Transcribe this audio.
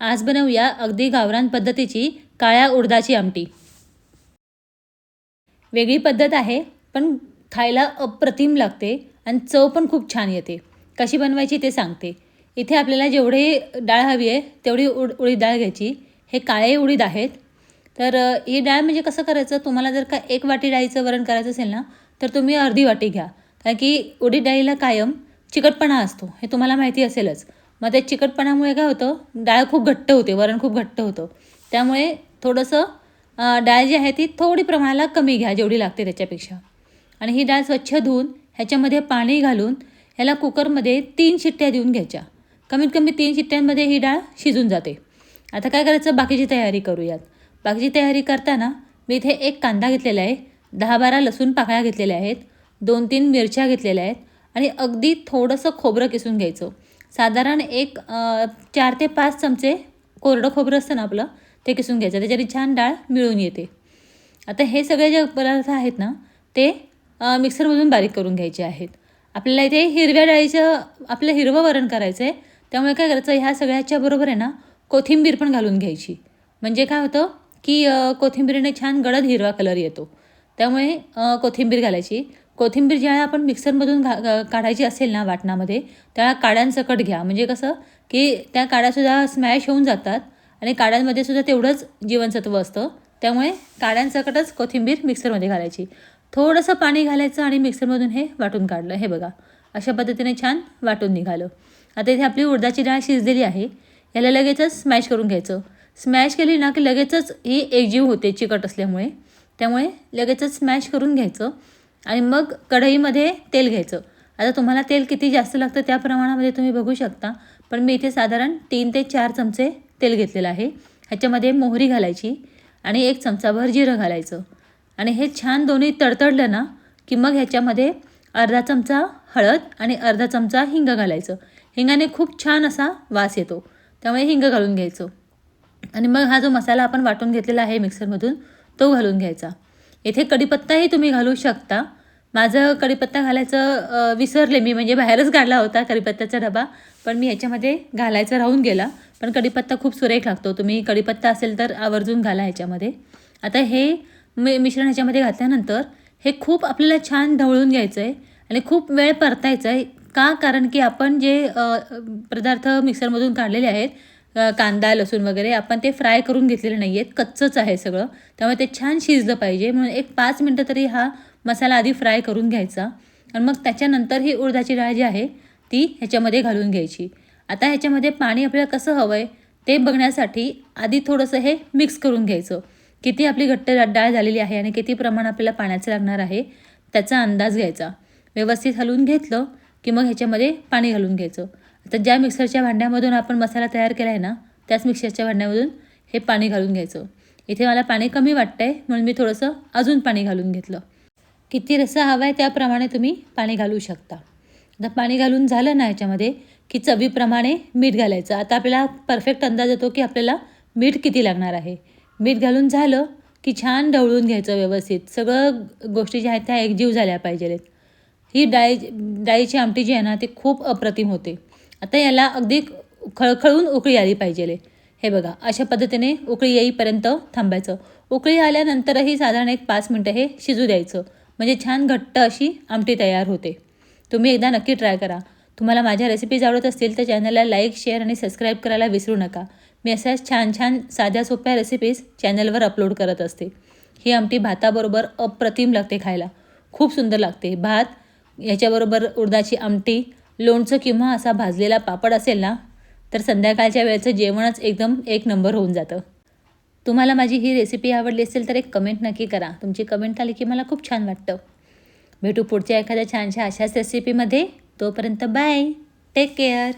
आज बनवूया अगदी गावरान पद्धतीची काळ्या उडदाची आमटी. वेगळी पद्धत आहे पण खायला अप्रतिम लागते आणि चव पण खूप छान येते. कशी बनवायची ते सांगते. इथे आपल्याला जेवढी डाळ हवी आहे तेवढी उड उडीद डाळ घ्यायची. हे काळे उडीद आहेत. तर ही डाळ म्हणजे कसं करायचं? तुम्हाला जर का एक वाटी डाळीचं वरण करायचं असेल ना तर तुम्ही अर्धी वाटी घ्या. कारण की उडीद डाळीला कायम चिकटपणा असतो. हे तुम्हाला माहिती असेलच. मग त्या चिकटपणामुळे काय होतं? डाळ खूप घट्ट होते वरण खूप घट्ट होतं. त्यामुळे थोडंसं डाळ जी आहे ती थोडी प्रमाणाला कमी घ्या जेवढी लागते त्याच्यापेक्षा. आणि ही डाळ स्वच्छ धुवून ह्याच्यामध्ये पाणी घालून ह्याला कुकरमध्ये तीन शिट्ट्या देऊन घ्यायच्या. कमीत कमी तीन शिट्ट्यांमध्ये ही डाळ शिजून जाते. आता काय करायचं? बाकीची तयारी करूयात. बाकीची तयारी करताना मी इथे एक कांदा घेतलेला आहे. दहा बारा लसूण पाकळ्या घेतलेल्या आहेत. दोन तीन मिरच्या घेतलेल्या आहेत. आणि अगदी थोडंसं खोबरं किसून घ्यायचं. साधारण एक चार ते पाच चमचे कोरडं खोबरं असतं ना आपलं ते किसून घ्यायचं. त्याच्याने छान डाळ मिळून येते. आता हे सगळे जे पदार्थ आहेत ना ते मिक्सरमधून बारीक करून घ्यायचे आहेत. आपल्याला इथे हिरव्या डाळीचं आपलं हिरवं वरण करायचं आहे त्यामुळे काय करायचं ह्या सगळ्याच्या बरोबर आहे ना कोथिंबीर पण घालून घ्यायची. म्हणजे काय होतं की कोथिंबीरीने छान गडद हिरवा कलर येतो. त्यामुळे कोथिंबीर घालायची. कोथिंबीर ज्या आपण मिक्सरमधून घा काढायची असेल ना वाटणामध्ये त्या काड्यांसकट घ्या. म्हणजे कसं की त्या काड्यासुद्धा स्मॅश होऊन जातात आणि काड्यांमध्ये सुद्धा तेवढंच जीवनसत्व असतं. त्यामुळे काड्यांसकटच कोथिंबीर मिक्सरमध्ये घालायची. थोडंसं पाणी घालायचं आणि मिक्सरमधून हे वाटून काढलं. हे बघा अशा पद्धतीने छान वाटून निघालं. आता इथे आपली उडदाची डाळ शिजलेली आहे. याला लगेचच स्मॅश करून घ्यायचं. स्मॅश केली ना की लगेचच ही एकजीव होते चिकट असल्यामुळे. त्यामुळे लगेचच स्मॅश करून घ्यायचं. आणि मग कढईमध्ये तेल घ्यायचं. आता तुम्हाला तेल किती जास्त लागतं त्या प्रमाणामध्ये तुम्ही बघू शकता. पण मी इथे साधारण तीन ते चार चमचे तेल घेतलेलं आहे. ह्याच्यामध्ये मोहरी घालायची आणि एक चमचाभर जिरं घालायचं. आणि हे छान दोन्ही तडतडलं ना की मग ह्याच्यामध्ये अर्धा चमचा हळद आणि अर्धा चमचा हिंग घालायचं. हिंगाने खूप छान असा वास येतो. त्यामुळे हिंग घालून घ्यायचं. आणि मग हा जो मसाला आपण वाटून घेतलेला आहे मिक्सरमधून तो घालून घ्यायचा. इथे कडीपत्ताही तुम्ही घालू शकता. माझं कढीपत्ता घालायचं विसरले मी म्हणजे बाहेरच काढला होता कडीपत्त्याचा डबा पण मी ह्याच्यामध्ये घालायचा राहून गेला. पण कढीपत्ता खूप सुरेख लागतो. तुम्ही कडीपत्ता असेल तर आवर्जून घाला ह्याच्यामध्ये. आता हे मी मिश्रण ह्याच्यामध्ये घातल्यानंतर हे खूप आपल्याला छान ढवळून घ्यायचं आहे आणि खूप वेळ परतायचं आहे का? कारण की आपण जे पदार्थ मिक्सरमधून काढलेले आहेत कांदा लसूण वगैरे आपण ते फ्राय करून घेतलेले नाही आहेत. कच्चंच आहे सगळं. त्यामुळे ते छान शिजलं पाहिजे. म्हणून एक पाच मिनटं तरी हा मसाला आधी फ्राय करून घ्यायचा. आणि मग त्याच्यानंतर ही उडदाची डाळ जी आहे ती ह्याच्यामध्ये घालून घ्यायची. आता ह्याच्यामध्ये पाणी आपल्याला कसं हवं आहे ते बघण्यासाठी आधी थोडंसं हे मिक्स करून घ्यायचं. किती आपली घट्ट डाळ झालेली आहे आणि किती प्रमाण आपल्याला पाण्याचं लागणार आहे त्याचा अंदाज घ्यायचा. व्यवस्थित हलवून घेतलं की मग ह्याच्यामध्ये पाणी घालून घ्यायचं. आता ज्या मिक्सरच्या भांड्यामधून आपण मसाला तयार केला आहे ना त्याच मिक्सरच्या भांड्यामधून हे पाणी घालून घ्यायचं. इथे मला पाणी कमी वाटतं आहे म्हणून मी थोडंसं अजून पाणी घालून घेतलं. किती रस्सा हवा आहे त्याप्रमाणे तुम्ही पाणी घालू शकता. आता पाणी घालून झालं ना ह्याच्यामध्ये की चवीप्रमाणे मीठ घालायचं. आता आपल्याला परफेक्ट अंदाज येतो की आपल्याला मीठ किती लागणार आहे. मीठ घालून झालं की छान ढवळून घ्यायचं व्यवस्थित. सगळं गोष्टी ज्या आहेत त्या एकजीव झाल्या पाहिजेत. ही डाळी डाळीची आमटी जी आहे ना ती खूप अप्रतिम होते. आता याला अगदी खळखळून उकळी आली पाहिजे हे बघा अशा पद्धतीने उकळी येईपर्यंत थांबायचं. उकळी आल्यानंतरही साधारण एक पाच मिनटं हे शिजू द्यायचं. म्हणजे छान घट्ट अशी आमटी तयार होते. तुम्ही एकदा नक्की ट्राय करा. तुम्हाला माझ्या रेसिपीज आवडत असतील तर चॅनलला लाईक शेअर आणि सबस्क्राईब करायला विसरू नका. मी अशाच छान छान साध्या सोप्या रेसिपीज चॅनलवर अपलोड करत असते. ही आमटी भाताबरोबर अप्रतिम लागते खायला. खूप सुंदर लागते. भात याच्याबरोबर उडदाची आमटी लोणचं किंवा असा भाजलेला पापड असेल ना तर संध्याकाळच्या वेळेचं जेवणच एकदम एक नंबर होऊन जातं. तुम्हाला माझी ही रेसिपी आवडली असेल तर एक कमेंट नक्की करा. तुमची कमेंट आली की मला खूप छान वाटतं. भेटू पुढच्या एखाद्या छानशा अशाच रेसिपीमध्ये तोपर्यंत बाय टेक केअर